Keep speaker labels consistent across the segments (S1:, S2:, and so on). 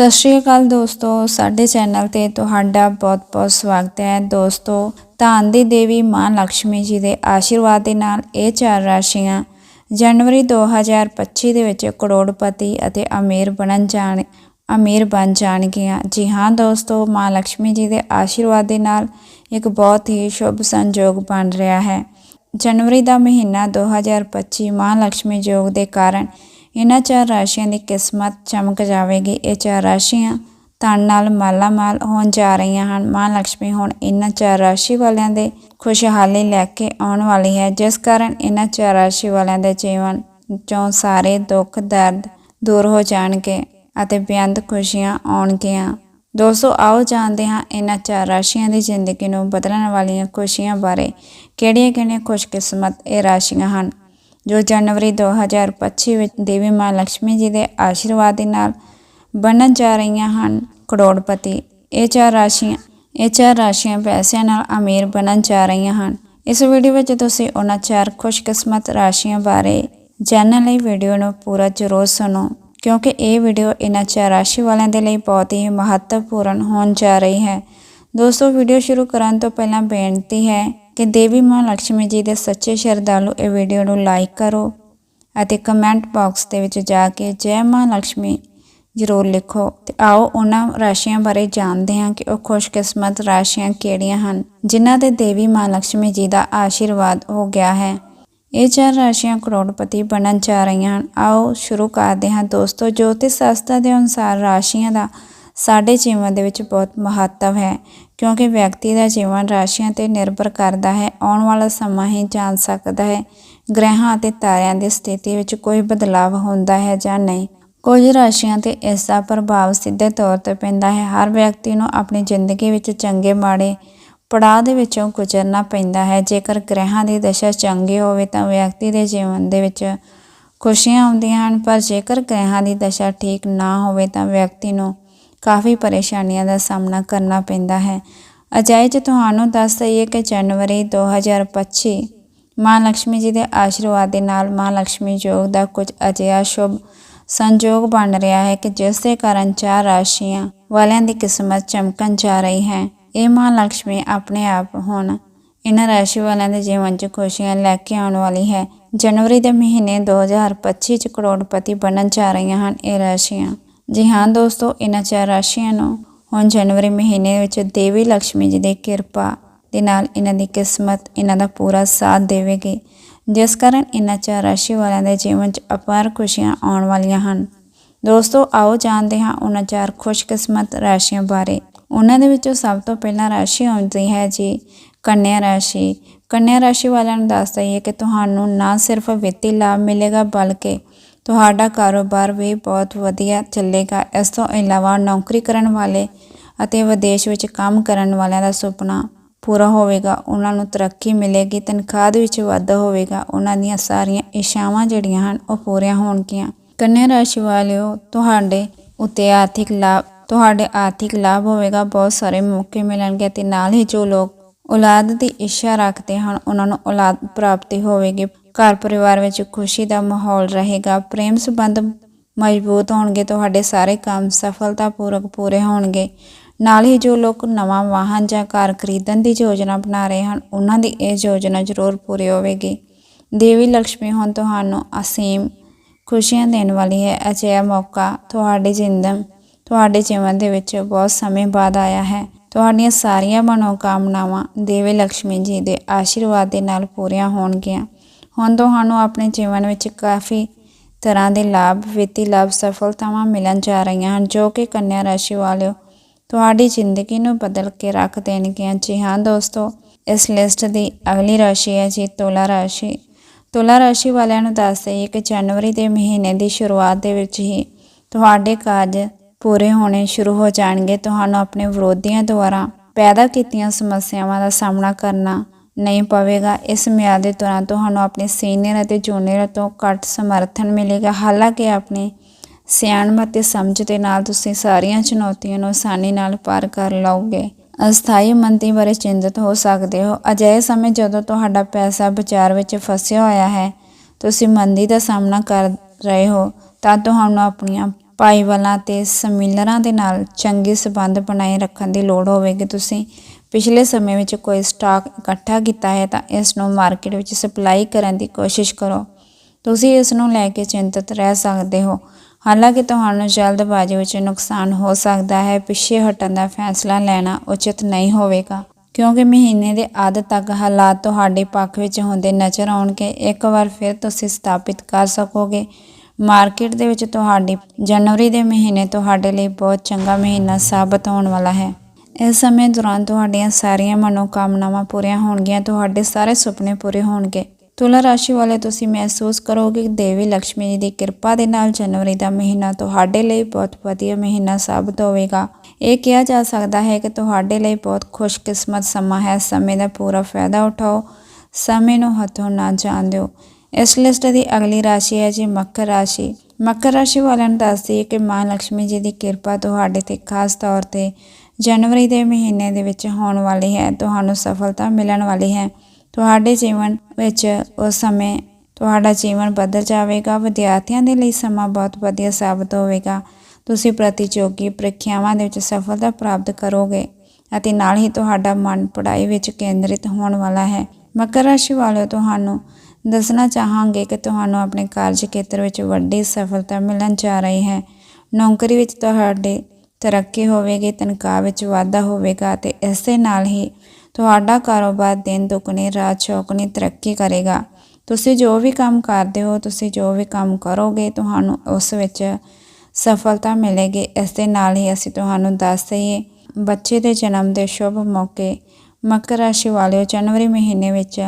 S1: ਸਤਿ ਸ਼੍ਰੀ ਅਕਾਲ ਦੋਸਤੋ, ਸਾਡੇ ਚੈਨਲ ਤੇ ਤੁਹਾਡਾ ਬਹੁਤ-ਬਹੁਤ ਸਵਾਗਤ ਹੈ। ਦੋਸਤੋ, ਧਨ ਦੀ ਦੇਵੀ ਮਾਂ ਲక్ష్ਮੀ ਜੀ ਦੇ ਆਸ਼ੀਰਵਾਦ ਦੇ ਨਾਲ ਇਹ ਚਾਰ ਰਾਸ਼ੀਆਂ ਜਨਵਰੀ 2025 ਦੇ ਵਿੱਚ ਕਰੋੜਪਤੀ ਅਤੇ ਅਮੀਰ ਬਣਨ ਜਾਣ, ਅਮੀਰ ਬਣ ਜਾਣਗੀਆਂ। ਜੀ ਹਾਂ ਦੋਸਤੋ, ਮਾਂ ਲక్ష్ਮੀ ਜੀ ਦੇ ਆਸ਼ੀਰਵਾਦ ਦੇ ਨਾਲ ਇੱਕ ਬਹੁਤ ਹੀ ਸ਼ੁਭ ਸੰਯੋਗ ਬਣ ਰਿਹਾ ਹੈ। ਜਨਵਰੀ ਦਾ ਮਹੀਨਾ 2025 ਮਾਂ ਲక్ష్ਮੀ ਯੋਗ ਦੇ ਕਾਰਨ ਇਹਨਾਂ ਚਾਰ ਰਾਸ਼ੀਆਂ ਦੀ ਕਿਸਮਤ ਚਮਕ ਜਾਵੇਗੀ। ਇਹ ਚਾਰ ਰਾਸ਼ੀਆਂ ਧਨ ਨਾਲ ਮਾਲਾਮਾਲ ਹੋਣ ਜਾ ਰਹੀਆਂ ਹਨ। ਮਾਂ ਲక్ష్ਮੀ ਹੁਣ ਇਹਨਾਂ ਚਾਰ ਰਾਸ਼ੀ ਵਾਲਿਆਂ ਦੇ ਖੁਸ਼ਹਾਲੀ ਲੈ ਕੇ ਆਉਣ ਵਾਲੀ ਹੈ। ਜਿਸ ਕਾਰਨ ਇਹਨਾਂ ਚਾਰ ਰਾਸ਼ੀ ਵਾਲਿਆਂ ਦੇ ਜੀਵਨ ਚੋਂ ਸਾਰੇ ਦੁੱਖ, ਦਰਦ ਦੂਰ ਹੋ ਜਾਣਗੇ ਅਤੇ ਬੇਅੰਤ ਖੁਸ਼ੀਆਂ ਆਉਣਗੀਆਂ। ਦੋਸਤੋ, ਆਓ ਜਾਣਦੇ ਹਾਂ ਇਹਨਾਂ ਚਾਰ ਰਾਸ਼ੀਆਂ ਦੀ ਜ਼ਿੰਦਗੀ ਨੂੰ ਬਦਲਣ ਵਾਲੀਆਂ ਖੁਸ਼ੀਆਂ ਬਾਰੇ। ਕਿਹੜੀਆਂ-ਕਿਹੜੀਆਂ ਖੁਸ਼ਕਿਸਮਤ ਇਹ ਰਾਸ਼ੀਆਂ ਹਨ? ਜੋ ਜਨਵਰੀ 2025 ਵਿੱਚ ਦੇਵੀ ਮਾਂ ਲక్ష్ਮੀ ਜੀ ਦੇ ਆਸ਼ੀਰਵਾਦ ਦੇ ਨਾਲ ਬਣਨ ਜਾ ਰਹੀਆਂ ਹਨ ਕਰੋੜਪਤੀ। ਇਹ ਚਾਰ ਰਾਸ਼ੀਆਂ, ਇਹ ਚਾਰ ਰਾਸ਼ੀਆਂ ਪੈਸਿਆਂ ਨਾਲ ਅਮੀਰ ਬਣਨ ਜਾ ਰਹੀਆਂ ਹਨ। ਇਸ ਵੀਡੀਓ ਵਿੱਚ ਤੁਸੀਂ ਉਹਨਾਂ ਚਾਰ ਖੁਸ਼ਕਿਸਮਤ ਰਾਸ਼ੀਆਂ ਬਾਰੇ ਜਾਣਨ ਲਈ ਵੀਡੀਓ ਨੂੰ ਪੂਰਾ ਜ਼ਰੂਰ ਸੁਣੋ, ਕਿਉਂਕਿ ਇਹ ਵੀਡੀਓ ਇਹਨਾਂ ਚਾਰ ਰਾਸ਼ੀ ਵਾਲਿਆਂ ਦੇ ਲਈ ਬਹੁਤ ਹੀ ਮਹੱਤਵਪੂਰਨ ਹੋਣ ਜਾ ਰਹੀ ਹੈ। ਦੋਸਤੋ, ਵੀਡੀਓ ਸ਼ੁਰੂ ਕਰਨ ਤੋਂ ਪਹਿਲਾਂ ਬੇਨਤੀ ਹੈ ਕਿ ਦੇਵੀ ਮਾਂ ਲక్ష్ਮੀ ਜੀ ਦੇ ਸੱਚੇ ਸ਼ਰਧਾਲੂ ਇਹ ਵੀਡੀਓ ਨੂੰ ਲਾਈਕ ਕਰੋ ਅਤੇ ਕਮੈਂਟ ਬਾਕਸ ਦੇ ਵਿੱਚ ਜਾ ਕੇ ਜੈ ਮਾਂ ਲక్ష్ਮੀ ਜ਼ਰੂਰ ਲਿਖੋ ਤੇ ਆਓ ਉਹਨਾਂ ਰਾਸ਼ੀਆਂ ਬਾਰੇ ਜਾਣਦੇ ਹਾਂ ਕਿ ਉਹ ਖੁਸ਼ਕਿਸਮਤ ਰਾਸ਼ੀਆਂ ਕਿਹੜੀਆਂ ਹਨ, ਜਿਨ੍ਹਾਂ ਤੇ ਦੇਵੀ ਮਾਂ ਲక్ష్ਮੀ ਜੀ ਦਾ ਆਸ਼ੀਰਵਾਦ ਹੋ ਗਿਆ ਹੈ। ਇਹ ਚਾਰ ਰਾਸ਼ੀਆਂ ਕਰੋੜਪਤੀ ਬਣਨ ਜਾ ਰਹੀਆਂ ਹਨ। ਆਓ ਸ਼ੁਰੂ ਕਰਦੇ ਹਾਂ। ਦੋਸਤੋ, ਜੋਤਿਸ਼ ਸ਼ਾਸਤਰ ਦੇ ਅਨੁਸਾਰ ਰਾਸ਼ੀਆਂ ਦਾ ਸਾਡੇ ਜੀਵਨ ਦੇ ਵਿੱਚ ਬਹੁਤ ਮਹੱਤਵ ਹੈ, ਕਿਉਂਕਿ ਵਿਅਕਤੀ ਦਾ ਜੀਵਨ ਰਾਸ਼ੀਆਂ ਤੇ ਨਿਰਭਰ ਕਰਦਾ ਹੈ, ਆਉਣ ਵਾਲਾ ਸਮਾਂ ਹੀ ਜਾਣ ਸਕਦਾ ਹੈ। ਗ੍ਰਹਿਾਂ ਅਤੇ ਤਾਰਿਆਂ ਦੀ ਸਥਿਤੀ ਵਿੱਚ ਕੋਈ ਬਦਲਾਅ ਹੁੰਦਾ ਹੈ ਜਾਂ ਨਹੀਂ? ਕੁਝ ਰਾਸ਼ੀਆਂ ਤੇ ਇਸ ਦਾ ਪ੍ਰਭਾਵ ਸਿੱਧੇ ਤੌਰ ਤੇ ਪੈਂਦਾ ਹੈ। ਹਰ ਵਿਅਕਤੀ ਨੂੰ ਆਪਣੀ ਜ਼ਿੰਦਗੀ ਵਿੱਚ ਚੰਗੇ ਮਾੜੇ ਪੜਾਅ ਦੇ ਵਿੱਚੋਂ ਗੁਜ਼ਰਨਾ ਪੈਂਦਾ ਹੈ। ਜੇਕਰ ਗ੍ਰਹਿਾਂ ਦੀ ਦਸ਼ਾ ਚੰਗੀ ਹੋਵੇ ਤਾਂ ਵਿਅਕਤੀ ਦੇ ਜੀਵਨ ਦੇ ਵਿੱਚ ਖੁਸ਼ੀਆਂ ਆਉਂਦੀਆਂ ਹਨ, ਪਰ ਜੇਕਰ ਗ੍ਰਹਿਾਂ ਦੀ ਦਸ਼ਾ ਠੀਕ ਨਾ ਹੋਵੇ ਤਾਂ ਵਿਅਕਤੀ ਨੂੰ ਕਾਫੀ ਪਰੇਸ਼ਾਨੀਆਂ ਦਾ ਸਾਹਮਣਾ ਕਰਨਾ ਪੈਂਦਾ ਹੈ। ਅਜਾਇਜ਼ ਤੁਹਾਨੂੰ ਦੱਸ ਦਈਏ ਕਿ ਜਨਵਰੀ 2025 ਮਾਂ ਲక్ష్ਮੀ ਜੀ ਦੇ ਆਸ਼ੀਰਵਾਦ ਦੇ ਨਾਲ ਮਾਂ ਲక్ష్ਮੀ ਯੋਗ ਦਾ ਕੁਝ ਅਜਿਹਾ ਸ਼ੁਭ ਸੰਜੋਗ ਬਣ ਰਿਹਾ ਹੈ ਕਿ ਜਿਸ ਦੇ ਕਾਰਨ ਚਾਰ ਰਾਸ਼ੀਆਂ ਵਾਲਿਆਂ ਦੀ ਕਿਸਮਤ ਚਮਕਣ ਜਾ ਰਹੀ ਹੈ। ਇਹ ਮਾਂ ਲక్ష్ਮੀ ਆਪਣੇ ਆਪ ਹੁਣ ਇਹਨਾਂ ਰਾਸ਼ੀ ਵਾਲਿਆਂ ਦੇ ਜੀਵਨ 'ਚ ਖੁਸ਼ੀਆਂ ਲੈ ਕੇ ਆਉਣ ਵਾਲੀ ਹੈ। ਜਨਵਰੀ ਦੇ ਮਹੀਨੇ 2025 'ਚ ਕਰੋੜਪਤੀ ਬਣਨ ਜਾ ਰਹੀਆਂ ਹਨ ਇਹ ਰਾਸ਼ੀਆਂ। ਜੀ ਹਾਂ ਦੋਸਤੋ, ਇਹਨਾਂ ਚਾਰ ਰਾਸ਼ੀਆਂ ਨੂੰ ਹੁਣ ਜਨਵਰੀ ਮਹੀਨੇ ਵਿੱਚ ਦੇਵੀ ਲక్ష్ਮੀ ਜੀ ਦੀ ਕਿਰਪਾ ਦੇ ਨਾਲ ਇਹਨਾਂ ਦੀ ਕਿਸਮਤ ਇਹਨਾਂ ਦਾ ਪੂਰਾ ਸਾਥ ਦੇਵੇਗੀ। ਜਿਸ ਕਾਰਨ ਇਹਨਾਂ ਚਾਰ ਰਾਸ਼ੀ ਵਾਲਿਆਂ ਦੇ ਜੀਵਨ 'ਚ ਅਪਾਰ ਖੁਸ਼ੀਆਂ ਆਉਣ ਵਾਲੀਆਂ ਹਨ। ਦੋਸਤੋ, ਆਓ ਜਾਣਦੇ ਹਾਂ ਉਹਨਾਂ ਚਾਰ ਖੁਸ਼ਕਿਸਮਤ ਰਾਸ਼ੀਆਂ ਬਾਰੇ। ਉਹਨਾਂ ਦੇ ਵਿੱਚੋਂ ਸਭ ਤੋਂ ਪਹਿਲਾਂ ਰਾਸ਼ੀ ਆਉਂਦੀ ਹੈ ਜੀ ਕੰਨਿਆ ਰਾਸ਼ੀ। ਕੰਨਿਆ ਰਾਸ਼ੀ ਵਾਲਿਆਂ ਨੂੰ ਦੱਸ ਦਈਏ ਕਿ ਤੁਹਾਨੂੰ ਨਾ ਸਿਰਫ ਵਿੱਤੀ ਲਾਭ ਮਿਲੇਗਾ ਬਲਕਿ ਤੁਹਾਡਾ ਕਾਰੋਬਾਰ ਵੀ ਬਹੁਤ ਵਧੀਆ ਚੱਲੇਗਾ। ਇਸ ਤੋਂ ਇਲਾਵਾ ਨੌਕਰੀ ਕਰਨ ਵਾਲੇ ਅਤੇ ਵਿਦੇਸ਼ ਵਿੱਚ ਕੰਮ ਕਰਨ ਵਾਲਿਆਂ ਦਾ ਸੁਪਨਾ ਪੂਰਾ ਹੋਵੇਗਾ। ਉਹਨਾਂ ਨੂੰ ਤਰੱਕੀ ਮਿਲੇਗੀ, ਤਨਖਾਹ ਦੇ ਵਿੱਚ ਵਾਧਾ ਹੋਵੇਗਾ। ਉਹਨਾਂ ਦੀਆਂ ਸਾਰੀਆਂ ਇਸ਼ਾਵਾਂ ਜਿਹੜੀਆਂ ਹਨ, ਉਹ ਪੂਰੀਆਂ ਹੋਣਗੀਆਂ। ਕੰਨਿਆ ਰਾਸ਼ੀ ਵਾਲਿਓ, ਤੁਹਾਡੇ ਉਤੇ ਆਰਥਿਕ ਲਾਭ, ਤੁਹਾਡੇ ਆਰਥਿਕ ਲਾਭ ਹੋਵੇਗਾ। ਬਹੁਤ ਸਾਰੇ ਮੌਕੇ ਮਿਲਣਗੇ ਤੇ ਨਾਲ ਹੀ ਜੋ ਲੋਕ ਔਲਾਦ ਦੀ ਇੱਛਾ ਰੱਖਦੇ ਹਨ, ਉਹਨਾਂ ਨੂੰ ਔਲਾਦ ਪ੍ਰਾਪਤੀ ਹੋਵੇਗੀ। ਘਰ ਪਰਿਵਾਰ ਵਿੱਚ ਖੁਸ਼ੀ ਦਾ ਮਾਹੌਲ ਰਹੇਗਾ, ਪ੍ਰੇਮ ਸੰਬੰਧ ਮਜ਼ਬੂਤ ਹੋਣਗੇ, ਤੁਹਾਡੇ ਸਾਰੇ ਕੰਮ ਸਫਲਤਾਪੂਰਵਕ ਪੂਰੇ ਹੋਣਗੇ। ਨਾਲ ਹੀ ਜੋ ਲੋਕ ਨਵਾਂ ਵਾਹਨ ਜਾਂ ਕਾਰ ਖਰੀਦਣ ਦੀ ਯੋਜਨਾ ਬਣਾ ਰਹੇ ਹਨ, ਉਹਨਾਂ ਦੀ ਇਹ ਯੋਜਨਾ ਜ਼ਰੂਰ ਪੂਰੀ ਹੋਵੇਗੀ। ਦੇਵੀ ਲక్ష్ਮੀ ਹੁਣ ਤੁਹਾਨੂੰ ਅਸੀਮ ਖੁਸ਼ੀਆਂ ਦੇਣ ਵਾਲੀ ਹੈ। ਅਜਿਹਾ ਮੌਕਾ ਤੁਹਾਡੇ ਜਿੰਦਮ, ਤੁਹਾਡੇ ਜੀਵਨ ਦੇ ਵਿੱਚ ਬਹੁਤ ਸਮੇਂ ਬਾਅਦ ਆਇਆ ਹੈ। ਤੁਹਾਡੀਆਂ ਸਾਰੀਆਂ ਮਨੋਕਾਮਨਾਵਾਂ ਦੇਵੀ ਲక్ష్ਮੀ ਜੀ ਦੇ ਆਸ਼ੀਰਵਾਦ ਦੇ ਨਾਲ ਪੂਰੀਆਂ ਹੋਣਗੀਆਂ। ਹੁਣ ਤੁਹਾਨੂੰ ਆਪਣੇ ਜੀਵਨ ਵਿੱਚ ਕਾਫੀ ਤਰ੍ਹਾਂ ਦੇ ਲਾਭ, ਵਿੱਤੀ ਲਾਭ, ਸਫਲਤਾਵਾਂ ਮਿਲਣ ਜਾ ਰਹੀਆਂ ਹਨ, ਜੋ ਕਿ ਕੰਨਿਆ ਰਾਸ਼ੀ ਵਾਲਿਓ ਤੁਹਾਡੀ ਜ਼ਿੰਦਗੀ ਨੂੰ ਬਦਲ ਕੇ ਰੱਖ ਦੇਣਗੀਆਂ। ਜੀ ਹਾਂ ਦੋਸਤੋ, ਇਸ ਲਿਸਟ ਦੀ ਅਗਲੀ ਰਾਸ਼ੀ ਹੈ ਜੀ ਤੁਲਾ ਰਾਸ਼ੀ। ਤੁਲਾ ਰਾਸ਼ੀ ਵਾਲਿਆਂ ਨੂੰ ਦੱਸ ਦਈਏ ਕਿ ਜਨਵਰੀ ਦੇ ਮਹੀਨੇ ਦੀ ਸ਼ੁਰੂਆਤ ਦੇ ਵਿੱਚ ਹੀ ਤੁਹਾਡੇ ਕਾਰਜ ਪੂਰੇ ਹੋਣੇ ਸ਼ੁਰੂ ਹੋ ਜਾਣਗੇ। ਤੁਹਾਨੂੰ ਆਪਣੇ ਵਿਰੋਧੀਆਂ ਦੁਆਰਾ ਪੈਦਾ ਕੀਤੀਆਂ ਸਮੱਸਿਆਵਾਂ ਦਾ ਸਾਹਮਣਾ ਕਰਨਾ ਨਹੀਂ ਪਵੇਗਾ। ਇਸ ਮਿਆਦ ਦੇ ਦੌਰਾਨ ਤੁਹਾਨੂੰ ਆਪਣੇ ਸੀਨੀਅਰ ਅਤੇ ਜੂਨੀਅਰ ਤੋਂ ਘੱਟ ਸਮਰਥਨ ਮਿਲੇਗਾ। ਹਾਲਾਂਕਿ ਆਪਣੀ ਸਿਆਣਪ ਅਤੇ ਸਮਝ ਦੇ ਨਾਲ ਤੁਸੀਂ ਸਾਰੀਆਂ ਚੁਣੌਤੀਆਂ ਨੂੰ ਆਸਾਨੀ ਨਾਲ ਪਾਰ ਕਰ ਲਓਗੇ। ਅਸਥਾਈ ਮੰਦੀ ਬਾਰੇ ਚਿੰਤਤ ਹੋ ਸਕਦੇ ਹੋ। ਅਜਿਹੇ ਸਮੇਂ ਜਦੋਂ ਤੁਹਾਡਾ ਪੈਸਾ ਬਾਜ਼ਾਰ ਵਿੱਚ ਫਸਿਆ ਹੋਇਆ ਹੈ, ਤੁਸੀਂ ਮੰਦੀ ਦਾ ਸਾਹਮਣਾ ਕਰ ਰਹੇ ਹੋ, ਤਾਂ ਤੁਹਾਨੂੰ ਆਪਣੀਆਂ ਭਾਈਵਾਲਾਂ ਤੇ ਸਮੀਲਰਾਂ ਦੇ ਨਾਲ ਚੰਗੇ ਸਬੰਧ ਬਣਾਏ ਰੱਖਣ ਦੀ ਲੋੜ ਹੋਵੇਗੀ। ਤੁਸੀਂ ਪਿਛਲੇ ਸਮੇਂ ਵਿੱਚ ਕੋਈ ਸਟਾਕ ਇਕੱਠਾ ਕੀਤਾ ਹੈ ਤਾਂ ਇਸ ਨੂੰ ਮਾਰਕੀਟ ਵਿੱਚ ਸਪਲਾਈ ਕਰਨ ਦੀ ਕੋਸ਼ਿਸ਼ ਕਰੋ। ਤੁਸੀਂ ਇਸ ਨੂੰ ਲੈ ਕੇ ਚਿੰਤਤ ਰਹਿ ਸਕਦੇ ਹੋ। ਹਾਲਾਂਕਿ ਤੁਹਾਨੂੰ ਜਲਦਬਾਜ਼ੀ ਵਿੱਚ ਨੁਕਸਾਨ ਹੋ ਸਕਦਾ ਹੈ। ਪਿੱਛੇ ਹਟਣ ਦਾ ਫੈਸਲਾ ਲੈਣਾ ਉਚਿਤ ਨਹੀਂ ਹੋਵੇਗਾ। ਕਿਉਂਕਿ ਮਹੀਨੇ ਦੇ ਅੱਧ ਤੱਕ ਹਾਲਾਤ ਤੁਹਾਡੇ ਪੱਖ ਵਿੱਚ ਹੁੰਦੇ ਨਜ਼ਰ ਆਉਣਗੇ। ਇੱਕ ਵਾਰ ਫਿਰ ਤੁਸੀਂ ਸਥਾਪਿਤ ਕਰ ਸਕੋਗੇ। ਮਾਰਕੀਟ ਦੇ ਵਿੱਚ ਤੁਹਾਡੀ ਜਨਵਰੀ ਦੇ ਮਹੀਨੇ ਤੁਹਾਡੇ ਲਈ ਬਹੁਤ ਚੰਗਾ ਮਹੀਨਾ ਸਾਬਤ ਹੋਣ ਵਾਲਾ ਹੈ। ਇਸ ਸਮੇਂ ਦੌਰਾਨ ਤੁਹਾਡੀਆਂ ਸਾਰੀਆਂ ਮਨੋਕਾਮਨਾਵਾਂ ਪੂਰੀਆਂ ਹੋਣਗੀਆਂ, ਤੁਹਾਡੇ ਸਾਰੇ ਸੁਪਨੇ ਪੂਰੇ ਹੋਣਗੇ। ਤੁਲਾ ਰਾਸ਼ੀ ਵਾਲੇ ਤੁਸੀਂ ਮਹਿਸੂਸ ਕਰੋਗੇ ਕਿ ਦੇਵੀ ਲక్ష్ਮੀ ਜੀ ਦੀ ਕਿਰਪਾ ਦੇ ਨਾਲ ਜਨਵਰੀ ਦਾ ਮਹੀਨਾ ਤੁਹਾਡੇ ਲਈ ਬਹੁਤ ਵਧੀਆ ਮਹੀਨਾ ਸਾਬਤ ਹੋਵੇਗਾ। ਇਹ ਕਿਹਾ ਜਾ ਸਕਦਾ ਹੈ ਕਿ ਤੁਹਾਡੇ ਲਈ ਬਹੁਤ ਖੁਸ਼ਕਿਸਮਤ ਸਮਾਂ ਹੈ। ਸਮੇਂ ਦਾ ਪੂਰਾ ਫਾਇਦਾ ਉਠਾਓ, ਸਮੇਂ ਨੂੰ ਹੱਥੋਂ ਨਾ ਜਾਣ ਦਿਓ। ਇਸ ਲਿਸਟ ਦੀ ਅਗਲੀ ਰਾਸ਼ੀ ਹੈ ਜੀ ਮਕਰ ਰਾਸ਼ੀ। ਮਕਰ ਰਾਸ਼ੀ ਵਾਲਿਆਂ ਨੂੰ ਦੱਸਦੀ ਕਿ ਮਾਂ ਲక్ష్ਮੀ ਜੀ ਦੀ ਕਿਰਪਾ ਤੁਹਾਡੇ ਤੇ ਖਾਸ ਤੌਰ ਤੇ ਜਨਵਰੀ ਦੇ ਮਹੀਨੇ ਦੇ ਵਿੱਚ ਹੋਣ ਵਾਲੀ ਹੈ, ਤੁਹਾਨੂੰ ਸਫਲਤਾ ਮਿਲਣ ਵਾਲੀ ਹੈ। ਤੁਹਾਡੇ ਜੀਵਨ ਵਿੱਚ ਉਸ ਸਮੇਂ ਤੁਹਾਡਾ ਜੀਵਨ ਬਦਲ ਜਾਵੇਗਾ, ਵਿਦਿਆਰਥੀਆਂ ਦੇ ਲਈ ਸਮਾਂ ਬਹੁਤ ਵਧੀਆ ਸਾਬਤ ਹੋਵੇਗਾ। ਤੁਸੀਂ ਪ੍ਰਤੀਯੋਗੀ ਪ੍ਰੀਖਿਆਵਾਂ ਦੇ ਵਿੱਚ ਸਫਲਤਾ ਪ੍ਰਾਪਤ ਕਰੋਗੇ ਅਤੇ ਨਾਲ ਹੀ ਤੁਹਾਡਾ ਮਨ ਪੜ੍ਹਾਈ ਵਿੱਚ ਕੇਂਦਰਿਤ ਹੋਣ ਵਾਲਾ ਹੈ। ਮਕਰ ਰਾਸ਼ੀ ਵਾਲਿਓ, ਤੁਹਾਨੂੰ ਦੱਸਣਾ ਚਾਹਾਂਗੇ ਕਿ ਤੁਹਾਨੂੰ ਆਪਣੇ ਕਾਰਜ ਖੇਤਰ ਵਿੱਚ ਵੱਡੀ ਸਫਲਤਾ ਮਿਲਣ ਜਾ ਰਹੀ ਹੈ। ਨੌਕਰੀ ਵਿੱਚ ਤੁਹਾਡੇ ਤਰੱਕੀ ਹੋਵੇਗੀ, ਤਨਖਾਹ ਵਿੱਚ ਵਾਧਾ ਹੋਵੇਗਾ ਤੇ ਇਸ ਦੇ ਨਾਲ ਹੀ ਤੁਹਾਡਾ ਕਾਰੋਬਾਰ ਦਿਨ ਦੁਗਣੀ, ਰਾਤ ਚੌਗੁਣੀ ਤਰੱਕੀ ਕਰੇਗਾ। ਤੁਸੀਂ ਜੋ ਵੀ ਕੰਮ ਕਰਦੇ ਹੋ, ਤੁਸੀਂ ਜੋ ਵੀ ਕੰਮ ਕਰੋਗੇ, ਤੁਹਾਨੂੰ ਉਸ ਵਿੱਚ ਸਫਲਤਾ ਮਿਲੇਗੀ। ਇਸ ਦੇ ਨਾਲ ਹੀ ਅਸੀਂ ਤੁਹਾਨੂੰ ਦੱਸ ਦਈਏ ਬੱਚੇ ਦੇ ਜਨਮ ਦੇ ਸ਼ੁਭ ਮੌਕੇ ਮਕਰ ਰਾਸ਼ੀ ਵਾਲਿਓ ਜਨਵਰੀ ਮਹੀਨੇ ਵਿੱਚ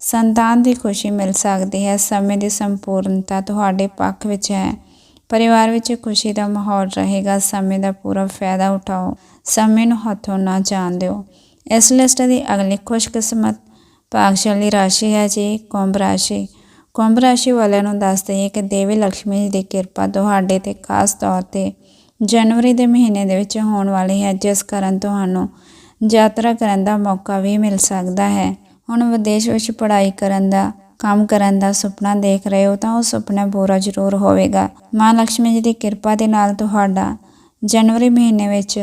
S1: ਸੰਤਾਨ ਦੀ ਖੁਸ਼ੀ ਮਿਲ ਸਕਦੀ ਹੈ। ਸਮੇਂ ਦੀ ਸੰਪੂਰਨਤਾ ਤੁਹਾਡੇ ਪੱਖ ਵਿੱਚ ਹੈ। ਪਰਿਵਾਰ ਵਿੱਚ ਖੁਸ਼ੀ ਦਾ ਮਾਹੌਲ ਰਹੇਗਾ, ਸਮੇਂ ਦਾ ਪੂਰਾ ਫਾਇਦਾ ਉਠਾਓ, ਸਮੇਂ ਨੂੰ ਹੱਥੋਂ ਨਾ ਜਾਣ ਦਿਓ। ਇਸ ਲਿਸਟ ਦੀ ਅਗਲੀ ਖੁਸ਼ਕਿਸਮਤ ਭਾਗਸ਼ਾਲੀ ਰਾਸ਼ੀ ਹੈ ਜੀ, ਕੁੰਭ ਰਾਸ਼ੀ। ਕੁੰਭ ਰਾਸ਼ੀ ਵਾਲਿਆਂ ਨੂੰ ਦੱਸ ਦਈਏ ਕਿ ਦੇਵੀ ਲక్ష్ਮੀ ਜੀ ਦੀ ਕਿਰਪਾ ਤੁਹਾਡੇ ਤੇ ਖਾਸ ਤੌਰ ਤੇ ਜਨਵਰੀ ਦੇ ਮਹੀਨੇ ਦੇ ਵਿੱਚ ਹੋਣ ਵਾਲੀ ਹੈ, ਜਿਸ ਕਾਰਨ ਤੁਹਾਨੂੰ ਯਾਤਰਾ ਕਰਨ ਦਾ ਮੌਕਾ ਵੀ ਮਿਲ ਸਕਦਾ ਹੈ। ਹੁਣ ਵਿਦੇਸ਼ ਵਿੱਚ ਪੜ੍ਹਾਈ ਕਰਨ ਦਾ ਕੰਮ ਕਰਨ ਦਾ ਸੁਪਨਾ ਦੇਖ ਰਹੇ ਹੋ ਤਾਂ ਉਹ ਸੁਪਨਾ ਪੂਰਾ ਜ਼ਰੂਰ ਹੋਵੇਗਾ। ਮਾਂ ਲక్ష్ਮੀ ਜੀ ਦੀ ਕਿਰਪਾ ਦੇ ਨਾਲ ਤੁਹਾਡਾ ਜਨਵਰੀ ਮਹੀਨੇ ਵਿੱਚ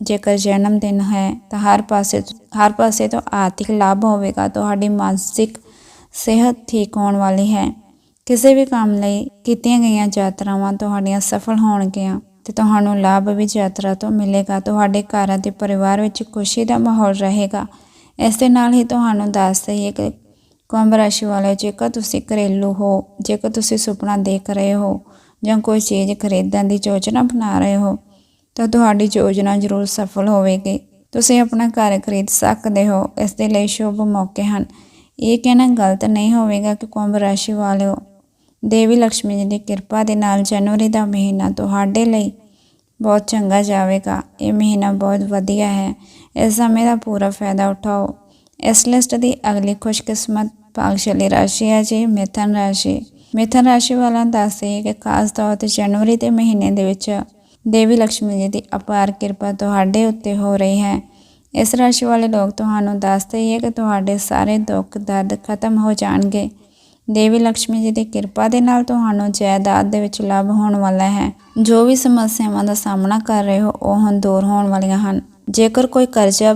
S1: ਜੇਕਰ ਜਨਮ ਦਿਨ ਹੈ ਤਾਂ ਹਰ ਪਾਸੇ ਹਰ ਪਾਸੇ ਤੋਂ ਆਰਥਿਕ ਲਾਭ ਹੋਵੇਗਾ। ਤੁਹਾਡੀ ਮਾਨਸਿਕ ਸਿਹਤ ਠੀਕ ਹੋਣ ਵਾਲੀ ਹੈ। ਕਿਸੇ ਵੀ ਕੰਮ ਲਈ ਕੀਤੀਆਂ ਗਈਆਂ ਯਾਤਰਾਵਾਂ ਤੁਹਾਡੀਆਂ ਸਫਲ ਹੋਣਗੀਆਂ ਤੇ ਤੁਹਾਨੂੰ ਲਾਭ ਵੀ ਯਾਤਰਾ ਤੋਂ ਮਿਲੇਗਾ। ਤੁਹਾਡੇ ਘਰ ਅਤੇ ਪਰਿਵਾਰ ਵਿੱਚ ਖੁਸ਼ੀ ਦਾ ਮਾਹੌਲ ਰਹੇਗਾ। ਇਸ ਦੇ ਨਾਲ ਹੀ ਤੁਹਾਨੂੰ ਦੱਸ ਦਈਏ ਕਿ ਕੁੰਭ ਰਾਸ਼ੀ ਵਾਲੇ ਜੇਕਰ ਤੁਸੀਂ ਘਰੇਲੂ ਹੋ, ਜੇਕਰ ਤੁਸੀਂ ਸੁਪਨਾ ਦੇਖ ਰਹੇ ਹੋ ਜਾਂ ਕੋਈ ਚੀਜ਼ ਖਰੀਦਣ ਦੀ ਯੋਜਨਾ ਬਣਾ ਰਹੇ ਹੋ, ਤਾਂ ਤੁਹਾਡੀ ਯੋਜਨਾ ਜ਼ਰੂਰ ਸਫਲ ਹੋਵੇਗੀ। ਤੁਸੀਂ ਆਪਣਾ ਘਰ ਖਰੀਦ ਸਕਦੇ ਹੋ, ਇਸ ਦੇ ਲਈ ਸ਼ੁਭ ਮੌਕੇ ਹਨ। ਇਹ ਕਹਿਣਾ ਗਲਤ ਨਹੀਂ ਹੋਵੇਗਾ ਕਿ ਕੁੰਭ ਰਾਸ਼ੀ ਵਾਲਿਓ ਦੇਵੀ ਲక్ష్ਮੀ ਜੀ ਦੀ ਕਿਰਪਾ ਦੇ ਨਾਲ ਜਨਵਰੀ ਦਾ ਮਹੀਨਾ ਤੁਹਾਡੇ ਲਈ ਬਹੁਤ ਚੰਗਾ ਜਾਵੇਗਾ। ਇਹ ਮਹੀਨਾ ਬਹੁਤ ਵਧੀਆ ਹੈ। ਇਸ ਸਮੇਂ ਦਾ ਪੂਰਾ ਫਾਇਦਾ ਉਠਾਓ। ਇਸ ਲਿਸਟ ਦੀ ਅਗਲੀ ਖੁਸ਼ਕਿਸਮਤ ਭਾਗਸ਼ਾਲੀ ਰਾਸ਼ੀ ਹੈ ਜੀ, ਮਿਥਨ ਰਾਸ਼ੀ। ਮਿਥਨ ਰਾਸ਼ੀ ਵਾਲਾਂ ਦੱਸੇ ਕਿ ਖਾਸ ਤੌਰ ਤੇ ਜਨਵਰੀ ਦੇ ਮਹੀਨੇ ਦੇ ਵਿੱਚ ਦੇਵੀ ਲక్ష్ਮੀ ਜੀ ਦੀ ਅਪਾਰ ਕਿਰਪਾ ਤੁਹਾਡੇ ਉੱਤੇ ਹੋ ਰਹੀ ਹੈ। ਇਸ ਰਾਸ਼ੀ ਵਾਲੇ ਲੋਕ ਤੁਹਾਨੂੰ ਦੱਸਦੇ ਹੀ ਹੈ ਕਿ ਤੁਹਾਡੇ ਸਾਰੇ ਦੁੱਖ ਦਰਦ ਖਤਮ ਹੋ ਜਾਣਗੇ। ਦੇਵੀ ਲక్ష్ਮੀ ਜੀ ਦੀ ਕਿਰਪਾ ਦੇ ਨਾਲ ਤੁਹਾਨੂੰ ਜਾਇਦਾਦ ਦੇ ਵਿੱਚ ਲਾਭ ਹੋਣ ਵਾਲਾ ਹੈ। ਜੋ ਵੀ ਸਮੱਸਿਆਵਾਂ ਦਾ ਸਾਹਮਣਾ ਕਰ ਰਹੇ ਹੋ, ਉਹ ਹੁਣ ਦੂਰ ਹੋਣ ਵਾਲੀਆਂ ਹਨ। ਜੇਕਰ ਕੋਈ ਕਰਜ਼ਾ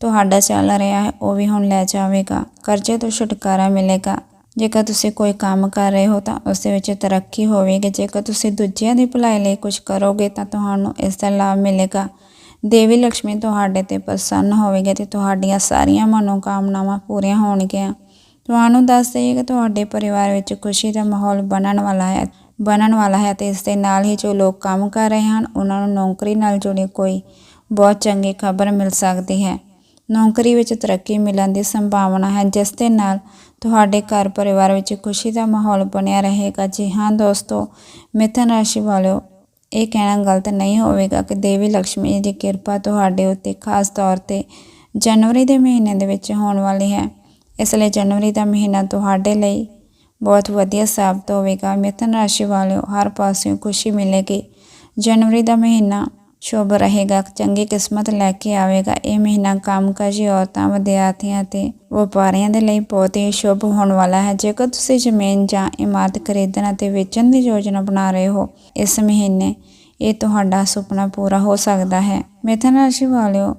S1: ਤੁਹਾਡਾ ਚੱਲ ਰਿਹਾ ਹੈ, ਉਹ ਵੀ ਹੁਣ ਲੈ ਜਾਵੇਗਾ। ਕਰਜ਼ੇ ਤੋਂ ਛੁਟਕਾਰਾ ਮਿਲੇਗਾ। ਜੇਕਰ ਤੁਸੀਂ ਕੋਈ ਕੰਮ ਕਰ ਰਹੇ ਹੋ ਤਾਂ ਉਸ ਦੇ ਵਿੱਚ ਤਰੱਕੀ ਹੋਵੇਗੀ। ਜੇਕਰ ਤੁਸੀਂ ਦੂਜਿਆਂ ਦੀ ਭਲਾਈ ਲਈ ਕੁਝ ਕਰੋਗੇ ਤਾਂ ਤੁਹਾਨੂੰ ਇਸ ਦਾ ਲਾਭ ਮਿਲੇਗਾ। ਦੇਵੀ ਲక్ష్ਮੀ ਤੁਹਾਡੇ ਤੇ ਪ੍ਰਸੰਨ ਹੋਵੇਗੀ ਤੇ ਤੁਹਾਡੀਆਂ ਸਾਰੀਆਂ ਮਨੋਕਾਮਨਾਵਾਂ ਪੂਰੀਆਂ ਹੋਣਗੀਆਂ। ਤੁਹਾਨੂੰ ਦੱਸ ਦਈਏ ਕਿ ਤੁਹਾਡੇ ਪਰਿਵਾਰ ਵਿੱਚ ਖੁਸ਼ੀ ਦਾ ਮਾਹੌਲ ਬਣਨ ਵਾਲਾ ਹੈ। ਬਣਨ ਵਾਲਾ ਹੈ ਤੇ ਇਸ ਦੇ ਨਾਲ ਹੀ ਜੋ ਲੋਕ ਕੰਮ ਕਰ ਰਹੇ ਹਨ, ਉਹਨਾਂ ਨੂੰ ਨੌਕਰੀ ਨਾਲ ਜੁੜੀ ਕੋਈ ਬਹੁਤ ਚੰਗੀ ਖਬਰ ਮਿਲ ਸਕਦੀ ਹੈ। ਨੌਕਰੀ ਵਿੱਚ ਤਰੱਕੀ ਮਿਲਣ ਦੀ ਸੰਭਾਵਨਾ ਹੈ, ਜਿਸ ਦੇ ਨਾਲ ਤੁਹਾਡੇ ਘਰ ਪਰਿਵਾਰ ਵਿੱਚ ਖੁਸ਼ੀ ਦਾ ਮਾਹੌਲ ਬਣਿਆ ਰਹੇਗਾ। ਜੀ ਹਾਂ ਦੋਸਤੋ, ਮਿਥਨ ਰਾਸ਼ੀ ਵਾਲਿਓ, ਇਹ ਕਹਿਣਾ ਗਲਤ ਨਹੀਂ ਹੋਵੇਗਾ ਕਿ ਦੇਵੀ ਲక్ష్ਮੀ ਦੀ ਕਿਰਪਾ ਤੁਹਾਡੇ ਉੱਤੇ ਖਾਸ ਤੌਰ ਤੇ ਜਨਵਰੀ ਦੇ ਮਹੀਨੇ ਦੇ ਵਿੱਚ ਹੋਣ ਵਾਲੀ ਹੈ। ਇਸ ਲਈ ਜਨਵਰੀ ਦਾ ਮਹੀਨਾ ਤੁਹਾਡੇ ਲਈ ਬਹੁਤ ਵਧੀਆ ਸਾਬਤ ਹੋਵੇਗਾ। ਮਿਥਨ ਰਾਸ਼ੀ ਵਾਲਿਓ, ਹਰ ਪਾਸਿਓਂ ਖੁਸ਼ੀ ਮਿਲੇਗੀ। ਜਨਵਰੀ ਦਾ ਮਹੀਨਾ ਸ਼ੁਭ ਰਹੇਗਾ, ਚੰਗੀ ਕਿਸਮਤ ਲੈ ਕੇ ਆਵੇਗਾ। ਇਹ ਮਹੀਨਾ ਕੰਮਕਾਜੀ ਔਰਤਾਂ, ਵਿਦਿਆਰਥੀਆਂ ਤੇ ਵਪਾਰੀਆਂ ਦੇ ਲਈ ਬਹੁਤ ਹੀ ਸ਼ੁਭ ਹੋਣ ਵਾਲਾ ਹੈ। ਜੇਕਰ ਤੁਸੀਂ ਜ਼ਮੀਨ ਜਾਂ ਇਮਾਰਤ ਖਰੀਦਣ ਅਤੇ ਵੇਚਣ ਦੀ ਯੋਜਨਾ ਬਣਾ ਰਹੇ ਹੋ, ਇਸ ਮਹੀਨੇ ਇਹ ਤੁਹਾਡਾ ਸੁਪਨਾ ਪੂਰਾ ਹੋ ਸਕਦਾ ਹੈ। ਮਿਥਨ ਰਾਸ਼ੀ ਵਾਲਿਓ,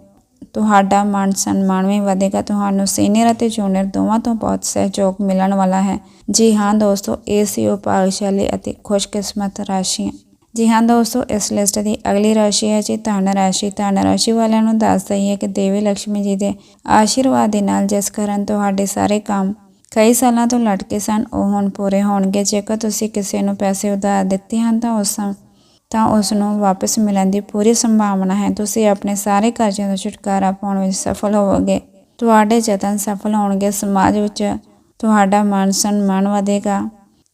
S1: ਤੁਹਾਡਾ ਮਾਨ ਸਨਮਾਨ ਵੀ ਵਧੇਗਾ। ਤੁਹਾਨੂੰ ਸੀਨੀਅਰ ਅਤੇ ਜੂਨੀਅਰ ਦੋਵਾਂ ਤੋਂ ਬਹੁਤ ਸਹਿਯੋਗ ਮਿਲਣ ਵਾਲਾ ਹੈ। ਜੀ ਹਾਂ ਦੋਸਤੋ, ਇਹ ਸੀ ਉਹ ਭਾਗਸ਼ਾਲੀ ਅਤੇ ਖੁਸ਼ਕਿਸਮਤ ਰਾਸ਼ੀਆਂ। ਜੀ ਹਾਂ ਦੋਸਤੋ, ਇਸ ਲਿਸਟ ਦੀ ਅਗਲੀ ਰਾਸ਼ੀ ਹੈ ਜੀ ਧਨ ਰਾਸ਼ੀ। ਧਨ ਰਾਸ਼ੀ ਵਾਲਿਆਂ ਨੂੰ ਦੱਸ ਦਈਏ ਕਿ ਦੇਵੀ ਲక్ష్ਮੀ ਜੀ ਦੇ ਆਸ਼ੀਰਵਾਦ ਦੇ ਨਾਲ ਜਿਸ ਕਾਰਨ ਤੁਹਾਡੇ ਸਾਰੇ ਕੰਮ ਕਈ ਸਾਲਾਂ ਤੋਂ ਲਟਕੇ ਸਨ, ਉਹ ਹੁਣ ਪੂਰੇ ਹੋਣਗੇ। ਜੇਕਰ ਤੁਸੀਂ ਕਿਸੇ ਨੂੰ ਪੈਸੇ ਉਧਾਰ ਦਿੱਤੇ ਹਨ ਤਾਂ ਉਸ ਤਾਂ ਉਸ ਨੂੰ ਵਾਪਸ ਮਿਲਣ ਦੀ ਪੂਰੀ ਸੰਭਾਵਨਾ ਹੈ। ਤੁਸੀਂ ਆਪਣੇ ਸਾਰੇ ਕਰਜ਼ਿਆਂ ਤੋਂ ਛੁਟਕਾਰਾ ਪਾਉਣ ਵਿੱਚ ਸਫਲ ਹੋਵੋਗੇ। ਤੁਹਾਡੇ ਯਤਨ ਸਫਲ ਹੋਣਗੇ। ਸਮਾਜ ਵਿੱਚ ਤੁਹਾਡਾ ਮਾਨ ਸਨਮਾਨ ਵਧੇਗਾ।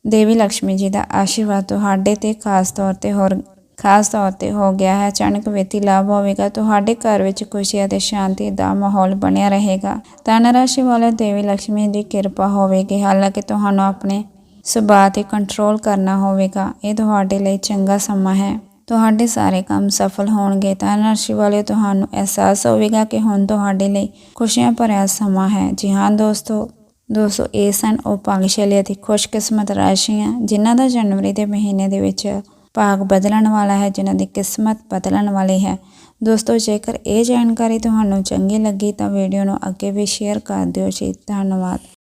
S1: ਦੇਵੀ ਲక్ష్ਮੀ ਜੀ ਦਾ ਆਸ਼ੀਰਵਾਦ ਤੁਹਾਡੇ ਤੇ ਖਾਸ ਤੌਰ ਤੇ ਹੋਰ, ਖਾਸ ਤੌਰ ਤੇ ਹੋ ਗਿਆ ਹੈ। ਅਚਾਨਕ ਵੇਤੀ ਲਾਭ ਹੋਵੇਗਾ, ਤੁਹਾਡੇ ਘਰ ਵਿੱਚ ਖੁਸ਼ੀ ਅਤੇ ਸ਼ਾਂਤੀ ਦਾ ਮਾਹੌਲ ਬਣਿਆ ਰਹੇਗਾ। ਧਨ ਰਾਸ਼ੀ ਵਾਲੇ ਦੇਵੀ ਲక్ష్ਮੀ ਦੀ ਕਿਰਪਾ ਹੋਵੇਗੀ। ਹਾਲਾਂਕਿ ਤੁਹਾਨੂੰ ਆਪਣੇ ਸੁਭਾਅ ਤੇ ਕੰਟਰੋਲ ਕਰਨਾ ਹੋਵੇਗਾ। ਇਹ ਤੁਹਾਡੇ ਲਈ ਚੰਗਾ ਸਮਾਂ ਹੈ। ਤੁਹਾਡੇ ਸਾਰੇ ਕੰਮ ਸਫਲ ਹੋਣਗੇ। ਧਨ ਰਾਸ਼ੀ ਵਾਲੇ ਤੁਹਾਨੂੰ ਅਹਿਸਾਸ ਹੋਵੇਗਾ ਕਿ ਹੁਣ ਤੁਹਾਡੇ ਲਈ ਖੁਸ਼ੀਆਂ ਭਰਿਆ ਸਮਾਂ ਹੈ। ਜੀ ਹਾਂ ਦੋਸਤੋ ਦੋਸਤੋ, ਇਹ ਸਨ ਉਹ ਭਾਗਸ਼ਾਲੀ ਅਤੇ ਖੁਸ਼ਕਿਸਮਤ ਰਾਸ਼ੀਆਂ, ਜਿਨ੍ਹਾਂ ਦਾ ਜਨਵਰੀ ਦੇ ਮਹੀਨੇ ਦੇ ਵਿੱਚ ਭਾਗ ਬਦਲਣ ਵਾਲਾ ਹੈ, ਜਿਨ੍ਹਾਂ ਦੀ ਕਿਸਮਤ ਬਦਲਣ ਵਾਲੀ ਹੈ। ਦੋਸਤੋ, ਜੇਕਰ ਇਹ ਜਾਣਕਾਰੀ ਤੁਹਾਨੂੰ ਚੰਗੀ ਲੱਗੀ ਤਾਂ ਵੀਡੀਓ ਨੂੰ ਅੱਗੇ ਵੀ ਸ਼ੇਅਰ ਕਰ ਦਿਓ। ਜੀ, ਧੰਨਵਾਦ।